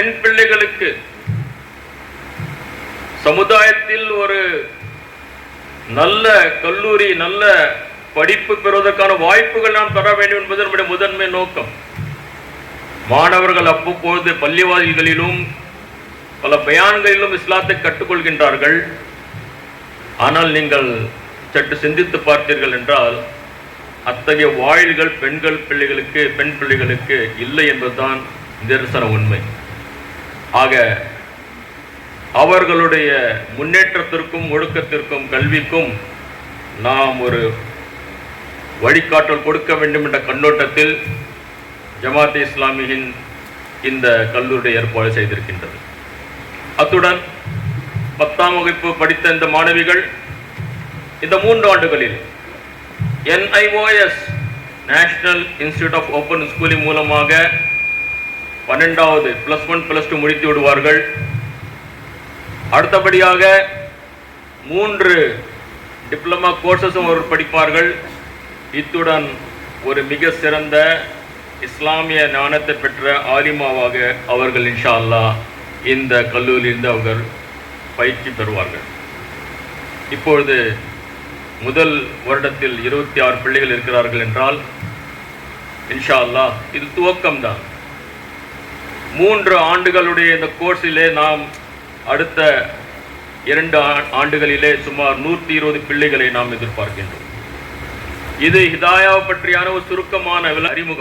பெண் பிள்ளைகளுக்கு சமுதாயத்தில் ஒரு நல்ல கல்லூரி நல்ல படிப்பு பெறுவதற்கான வாய்ப்புகள் நாம் தர வேண்டும் என்பது நம்முடைய முதன்மை நோக்கம். மாணவர்கள் அவ்வப்பொழுது பள்ளிவாதிகளிலும் பல பயான்களிலும் இஸ்லாத்தை கற்றுக்கொள்கின்றார்கள். ஆனால் நீங்கள் சற்று சிந்தித்து பார்த்தீர்கள் என்றால் அத்தகைய வாயில்கள் பெண்கள் பிள்ளைகளுக்கு பெண் பிள்ளைகளுக்கு இல்லை என்பதுதான் நிதர்சன உண்மை. ஆக அவர்களுடைய முன்னேற்றத்திற்கும் ஒழுக்கத்திற்கும் கல்விக்கும் நாம் ஒரு வழிகாட்டல் கொடுக்க வேண்டும் என்ற கண்ணோட்டத்தில் ஜமாத் இஸ்லாமியின் இந்த கல்லூரி ஏற்பாடு செய்திருக்கின்றது. அத்துடன் பத்தாம் வகுப்பு படித்த இந்த மாணவிகள் இந்த மூன்று ஆண்டுகளில் NIOS national institute of open schooling மூலமாக பன்னெண்டாவது ப்ளஸ் ஒன் ப்ளஸ் டூ முடித்து விடுவார்கள். அடுத்தபடியாக மூன்று டிப்ளமா கோர்சஸும் அவர்கள் படிப்பார்கள். இத்துடன் ஒரு மிக சிறந்த இஸ்லாமிய ஞானத்தை பெற்ற ஆலிமாவாக அவர்கள் இன்ஷா அல்லாஹ் இந்த கல்லூரியிலிருந்து அவர்கள் பயிற்சி பெறுவார்கள். இப்பொழுது முதல் வருடத்தில் இருபத்தி ஆறு பிள்ளைகள் இருக்கிறார்கள் என்றால் இன்ஷா அல்லா இது துவக்கம்தான். மூன்று ஆண்டுகளுடைய இந்த கோர்ஸிலே நாம் அடுத்த இரண்டு ஆண்டுகளிலே சுமார் நூற்றி இருபது பிள்ளைகளை நாம் எதிர்பார்க்கின்றோம். இது ஹிதாயா பற்றியான ஒரு சுருக்கமான அறிமுகம்.